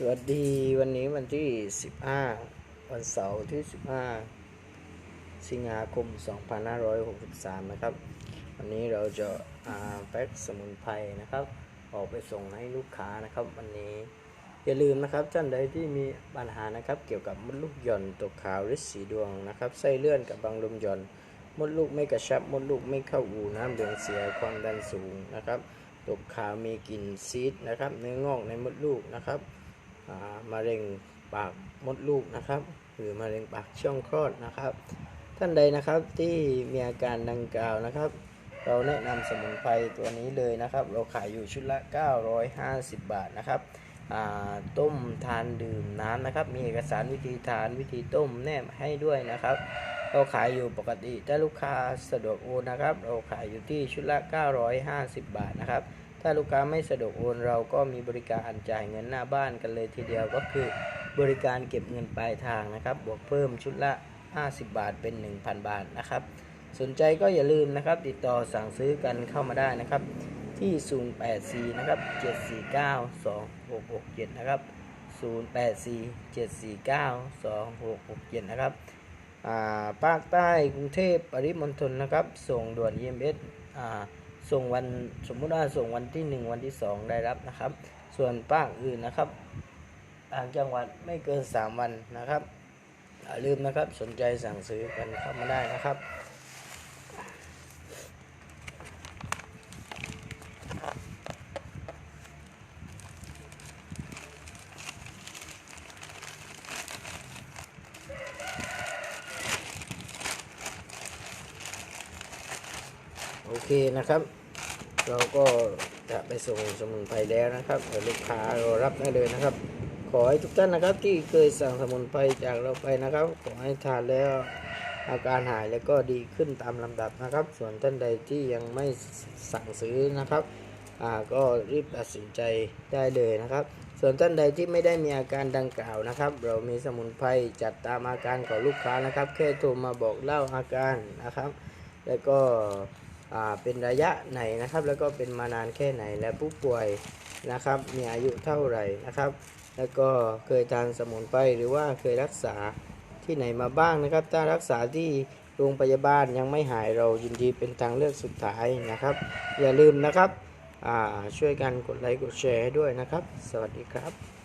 สวัสดีวันนี้วันที่ 15 วันเสาร์ที่ 15 สิงหาคม 2563 นะครับ วันนี้เราจะาแพ็คสมุนไพรนะครับ ออกไปส่งให้ลูกค้านะครับ วันนี้อย่าลืมนะครับท่านใดที่มีปัญหานะครับ เกี่ยวกับมดลูกหย่อนตกขาวหรือสีดวงนะครับไส้เลื่อนกับบางลมหย่อนมดลูกไม่กระชับมดลูกไม่เข้าอูน้ำเหลืองเสียความดันสูงนะครับตกขาวมีกลิ่นซีดนะครับเนื้องอกในมดลูกนะครับ มะเร็งปากมดลูกนะครับ หรือมะเร็งปากช่องคลอดนะครับ ท่านใดนะครับที่มีอาการดังกล่าวนะครับ เราแนะนำสมุนไพรตัวนี้เลยนะครับ เราขายอยู่ชุดละ 950 บาทนะครับต้มทานดื่มน้ำนะครับ มีเอกสารวิธีทานวิธีต้มแนบให้ด้วยนะครับ เราขายอยู่ปกติถ้าลูกค้าสะดวกโอนนะครับ เราขายอยู่ที่ชุดละ 950 บาทนะครับ ถ้าลูกค้าไม่สะดวกโอนเราก็มีบริการจ่ายเงินหน้าบ้านกันเลยทีเดียวก็คือบริการเก็บเงินปลายทางนะครับ บวกเพิ่มชุดละ 50 บาทเป็น 1,000 บาทนะครับ สนใจก็อย่าลืมนะครับ ติดต่อสั่งซื้อกันเข้ามาได้นะครับ ที่ 084 นะครับ 749 2667 นะครับ 084 749 2667 นะครับภาคใต้กรุงเทพปริมณฑลนะครับ ส่งด่วน EMS อ่า ส่งวันสมมุติว่าส่งวันที่ 1 วันที่ 2 ได้รับนะครับ ส่วนป้าอื่นนะครับต่างจังหวัดไม่เกิน 3 วันนะครับอย่าลืมนะครับสนใจสั่งซื้อกันเข้ามาได้นะครับ โอเคนะครับ เราก็จะไปส่งสมุนไพรแล้วนะครับเดี๋ยวลูกค้ารอรับได้เลยนะครับ ขอให้ทุกท่านนะครับที่เคยสั่งสมุนไพรจากเราไปนะครับ ขอให้ทานแล้วอาการหายแล้วก็ดีขึ้นตามลำดับนะครับ ส่วนท่านใดที่ยังไม่สั่งซื้อนะครับก็รีบตัดสินใจได้เลยนะครับ ส่วนท่านใดที่ไม่ได้มีอาการดังกล่าวนะครับ เรามีสมุนไพรจัดตามอาการของลูกค้านะครับ แค่โทรมาบอกเล่าอาการนะครับ แล้วก็ เป็นระยะไหนนะครับ แล้วก็เป็นมานานแค่ไหนและผู้ป่วยนะครับ มีอายุเท่าไหร่นะครับ แล้วก็เคยทานสมุนไพรหรือว่าเคยรักษาที่ไหนมาบ้างนะครับ ถ้ารักษาที่โรงพยาบาลยังไม่หายเรายินดีเป็นทางเลือกสุดท้ายนะครับ อย่าลืมนะครับช่วยกันกดไลค์กดแชร์ให้ด้วยนะครับ สวัสดีครับ